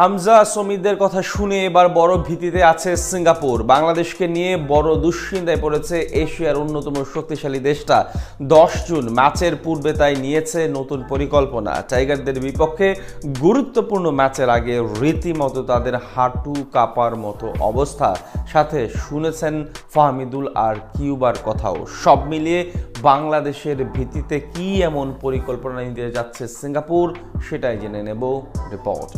হামজা সমিতদের কথা শুনে এবার বড় ভীতিতে আছে সিঙ্গাপুর। বাংলাদেশকে নিয়ে বড় দুশ্চিন্তায় পড়েছে এশিয়ার অন্যতম শক্তিশালী দেশটা। দশ জুন, ম্যাচের পূর্বে তাই নিয়েছে নতুন পরিকল্পনা। টাইগারদের বিপক্ষে গুরুত্বপূর্ণ ম্যাচের আগে রীতিমতো তাদের হাঁটু কাপার মতো অবস্থা। সাথে শুনেছেন ফাহমিদুল আর কিউবার কথাও। সব মিলিয়ে বাংলাদেশের ভিত্তিতে কি এমন পরিকল্পনা নিতে যাচ্ছে সিঙ্গাপুর, সেটাই জেনে নেব রিপোর্ট।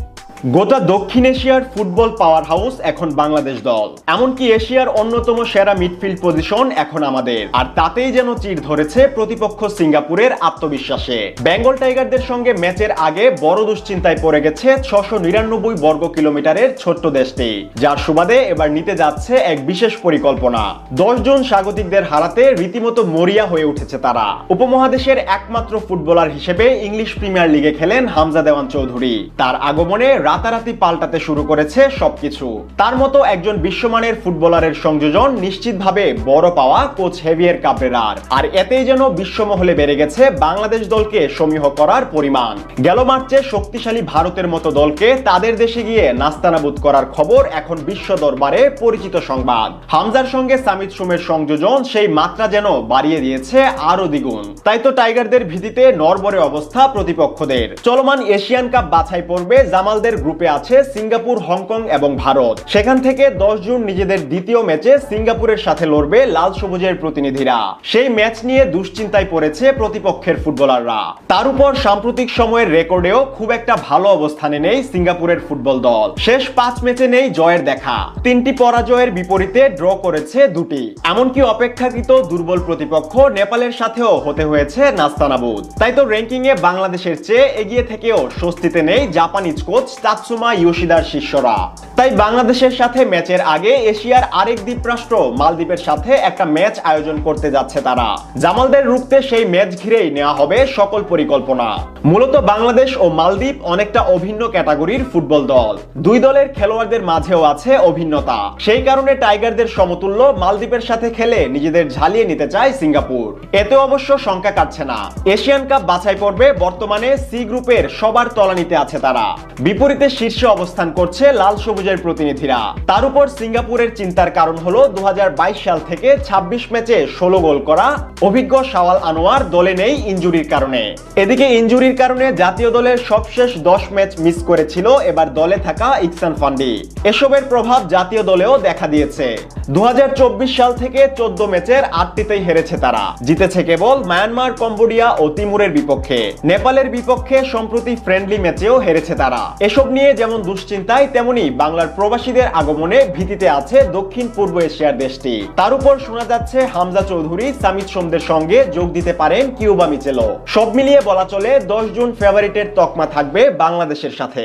গোটা দক্ষিণ এশিয়ার ফুটবল পাওয়ার হাউস এখন বাংলাদেশ দল। এমনকি এশিয়ার অন্যতম সেরা মিডফিল্ড পজিশন এখন আমাদের। আর তাতেই যেন চির ধরেছে প্রতিপক্ষ সিঙ্গাপুরের আত্মবিশ্বাসে। বেঙ্গল টাইগারদের সঙ্গে ম্যাচের আগে বড় দুশ্চিন্তায় পড়ে গেছে ছশো নিরানব্বই বর্গ কিলোমিটারের ছোট্ট দেশটি। যার সুবাদে এবার নিতে যাচ্ছে এক বিশেষ পরিকল্পনা। দশ জন স্বাগতিকদের হারাতে রীতিমতো মরিয়া হয়ে উঠেছে তারা। উপমহাদেশের একমাত্র ফুটবলার হিসেবে ইংলিশ প্রিমিয়ার লিগে খেলেন হামজা দেওয়ান চৌধুরী। তার আগমনে রাতারাতি পাল্টাতে শুরু করেছে সবকিছু। তার মতো একজন বিশ্বমানের ফুটবলারের সংযোজন নিশ্চিতভাবে বড় পাওয়া কোচ হেভিয়ার কাবরেরার। আর এতেই যেন বিশ্বমহলে বেড়ে গেছে বাংলাদেশ দলকে সমীহ করার পরিমাণ। গেল মার্চে শক্তিশালী ভারতের মতো দলকে তাদের দেশে গিয়ে নাস্তানাবুদ করার খবর এখন বিশ্ব দরবারে পরিচিত সংবাদ। হামজার সঙ্গে সামিত সুমের সংযোজন সেই মাত্রা যেন বাড়িয়ে দিয়েছে আরও দ্বিগুণ। তাই তো টাইগারদের ভিত্তিতে নরবরে অবস্থা প্রতিপক্ষদের। চলমান এশিয়ান কাপ বাছাই পর্বে জামালদের গ্রুপে আছে সিঙ্গাপুর, হংকং এবং ভারত। সেখান থেকে দশ জুন নিজেদের দ্বিতীয় ম্যাচে সিঙ্গাপুরের সাথে লড়বে লাল সবুজের প্রতিনিধিরা। সেই ম্যাচ নিয়ে দুশ্চিন্তায় পড়েছে প্রতিপক্ষের ফুটবলাররা। তার উপর সাম্প্রতিক সময়ের রেকর্ডেও খুব একটা ভালো অবস্থানে নেই সিঙ্গাপুরের ফুটবল দল। শেষ পাঁচ ম্যাচে নেই জয়ের দেখা। তিনটি পরাজয়ের বিপরীতে ড্র করেছে দুটি। এমনকি অপেক্ষাকৃত দুর্বল প্রতিপক্ষ নেপালের সাথেও হতে হয়েছে নাস্তানাবুদ। তাই তো র্যাঙ্কিং এ বাংলাদেশের চেয়ে এগিয়ে থেকেও স্বস্তিতে নেই জাপানিজ কোচ তাতসুমা ইয়োশিদার শিষ্যরা। তাই বাংলাদেশের সাথে ম্যাচের আগে এশিয়ার আরেক দ্বীপরাষ্ট্র মালদ্বীপের সাথে একটা ম্যাচ আয়োজন করতে যাচ্ছে তারা। জামালদের রুখতে সেই ম্যাচ ঘিরেই নেওয়া হবে সকল পরিকল্পনা। মূলত বাংলাদেশ ও মালদ্বীপ অনেকটা অভিন্ন ক্যাটাগরির ফুটবল দল। দুই দলের খেলোয়াড়দের মাঝেও আছে অভিন্নতা। সেই কারণে টাইগারদের সমতুল্য মালদ্বীপের সাথে খেলে নিজেদের ঝালিয়ে নিতে চায় সিঙ্গাপুর। এতে অবশ্য শঙ্কা কাটছে না। এশিয়ান কাপ বাছাই পর্বে বর্তমানে সি গ্রুপের সবার তলানিতে আছে তারা। বিপরীতে শীর্ষে অবস্থান করছে লাল সবুজের প্রতিনিধিরা। তার উপর সিঙ্গাপুরের চিন্তার কারণ হলো দু সাল থেকে ২৬ ম্যাচে ষোলো গোল করা অভিজ্ঞ শাওয়াল আনোয়ার দলে নেই ইঞ্জুরির কারণে। এদিকে ইঞ্জুরির কারণে জাতীয় দলের সবশেষ দশ ম্যাচ মিস করেছিল এবার দলে থাকা ইকসান ফান্ডি। এসবের প্রভাব জাতীয় দলেও দেখা দিয়েছে। দু হাজার চব্বিশ সাল থেকে চোদ্দ ম্যাচের আটটিতেই হেরেছে তারা। জিতেছে কেবল মায়ানমার, কম্বোডিয়া ও তিমুরের বিপক্ষে। নেপালের বিপক্ষে সম্প্রতি ফ্রেন্ডলি ম্যাচেও হেরেছে তারা। এসব নিয়ে যেমন দুশ্চিন্তায়, তেমনি বাংলার প্রবাসীদের আগমনে ভীতিতে আছে দক্ষিণ পূর্ব এশিয়ার দেশটি। তার উপর শোনা যাচ্ছে হামজা চৌধুরী, সামিত সোমদের সঙ্গে যোগ দিতে পারেন কিউবা মিচেলো সব মিলিয়ে বলা চলে, দশ জুন ফেভারিটের তকমা থাকবে বাংলাদেশের সাথে।